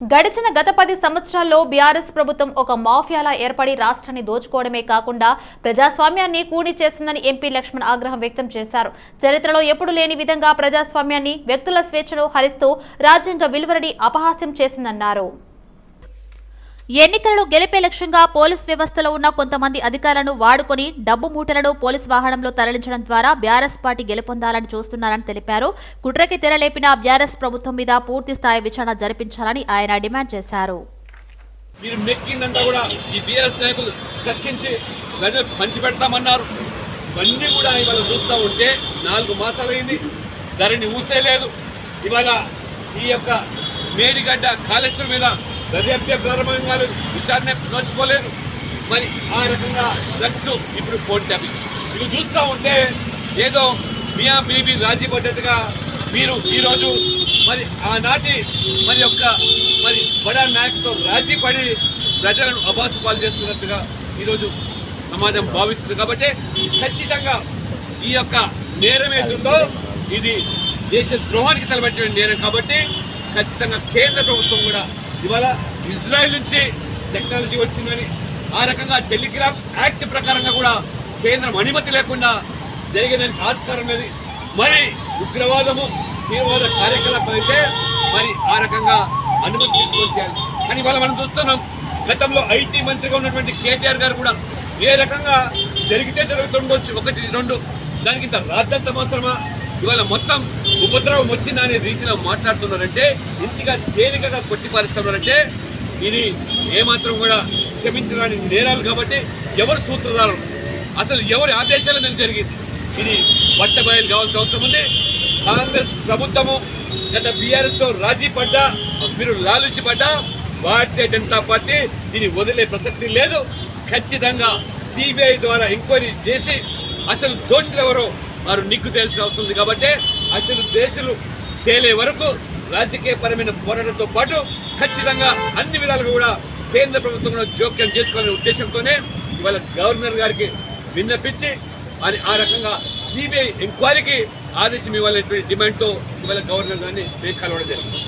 గడిచిన గత పది సంవత్సరాల్లో బీఆర్ఎస్ ప్రభుత్వం ఒక మాఫియాలా ఏర్పడి రాష్ట్రాన్ని దోచుకోవడమే కాకుండా ప్రజాస్వామ్యాన్ని కూడి చేసిందని ఎంపీ లక్ష్మణ్ ఆగ్రహం వ్యక్తం చేశారు. చరిత్రలో ఎప్పుడు లేని విధంగా ప్రజాస్వామ్యాన్ని వ్యక్తుల స్వేచ్ఛను హరిస్తూ రాజ్యాంగ విలువరడి అపహాస్యం చేసిందన్నారు. ఎన్నికలను గెలిపే లక్ష్యంగా పోలీస్ వ్యవస్థలో ఉన్న కొంతమంది అధికారులను వాడుకొని డబ్బు మూటలను పోలీస్ వాహనంలో తరలించడం ద్వారా బీఆర్ఎస్ పార్టీ గెలుపొందాలని చూస్తున్నారని తెలిపారు. కుట్రకి తెరలేపిన బీఆర్ఎస్ ప్రభుత్వం మీద పూర్తి స్థాయి విచారణ జరిపించాలని ఆయన డిమాండ్ చేశారు. మీరు మెక్కిందంతా కూడా ఈ బీఆర్ఎస్ నాయకులు ప్రజలు ఇవన్నీ కూడా ఇవాళ చూస్తూ ఉంటే నాలుగు మాసాలైంది. ధరని ఊసేలేదు. ఇవాళ ఈ యొక్క మేడిగడ్డ కాళేశ్వరం మీద దర్యాప్తే ప్రారంభం కాలేదు విచారణ నోచుకోలేదు. మరి ఆ రకంగా డ్రగ్స్ ఇప్పుడు ఫోన్ ట్యాపింగ్ ఇవి చూస్తూ ఉంటే ఏదో మియా బీబీ రాజీ పడ్డట్టుగా మీరు ఈరోజు మరి ఆనాటి మరి యొక్క మరి బడా నాయకుతో రాజీ పడి ప్రజలను అబాసు పాలు చేస్తున్నట్టుగా ఈరోజు సమాజం భావిస్తుంది. కాబట్టి ఖచ్చితంగా ఈ యొక్క నేరం ఏదుందో ఇది దేశ ద్రోహానికి తలబెట్టిన నేరం. కాబట్టి ఖచ్చితంగా కేంద్ర ప్రభుత్వం కూడా ఇవాళ ఇజ్రాయెల్ నుంచి టెక్నాలజీ వచ్చిందని ఆ రకంగా టెలిగ్రాఫ్ యాక్ట్ ప్రకారంగా కూడా కేంద్రం అనుమతి లేకుండా జరిగేదానికి ఆస్కారం లేదు మరి ఉగ్రవాదము తీవ్రవాద కార్యకలాపాలు అయితే మరి ఆ రకంగా అనుమతి తీసుకొని చేయాలి. కానీ ఇవాళ మనం చూస్తున్నాం గతంలో ఐటీ మంత్రిగా ఉన్నటువంటి కేటీఆర్ గారు కూడా ఏ రకంగా జరిగితే జరుగుతుండొచ్చు ఒకటి రెండు దానికి ఇంత రాద్దంతం మాత్రమా ఇవాళ మొత్తం ఉపద్రవం వచ్చిందా అనే రీతిలో మాట్లాడుతున్నారంటే ఇంతగా తేలికగా కొట్టిపారిస్తున్నారంటే ఇది ఏమాత్రం కూడా క్షమించడానికి నేరాలు కాబట్టి ఎవరు సూత్రధారులు? అసలు ఎవరి ఆదేశాల మీద జరిగింది? ఇది పట్టబయలు కావాల్సిన అవసరం ఉంది. కాంగ్రెస్ ప్రభుత్వము గత బీఆర్ఎస్తో రాజీ పడ్డా మీరు లాలుచి పడ్డా భారతీయ జనతా పార్టీ దీన్ని వదిలే ప్రసక్తి లేదు. ఖచ్చితంగా సిబిఐ ద్వారా ఎంక్వైరీ చేసి అసలు దోషులు ఎవరో వారు నిగ్గు తెలిసిన అవసరం ఉంది కాబట్టి అసలు దేశాలు తేలే వరకు రాజకీయపరమైన పోరాటంతో పాటు ఖచ్చితంగా అన్ని విధాలుగా కూడా కేంద్ర ప్రభుత్వం కూడా జోక్యం చేసుకోవాలనే ఉద్దేశంతోనే ఇవాళ గవర్నర్ గారికి విన్నపించి అని ఆ రకంగా సిబిఐ ఎంక్వైరీకి ఆదేశం ఇవ్వాలనేటువంటి డిమాండ్తో ఇవాళ గవర్నర్ గారిని మేము కలవడం జరిగింది.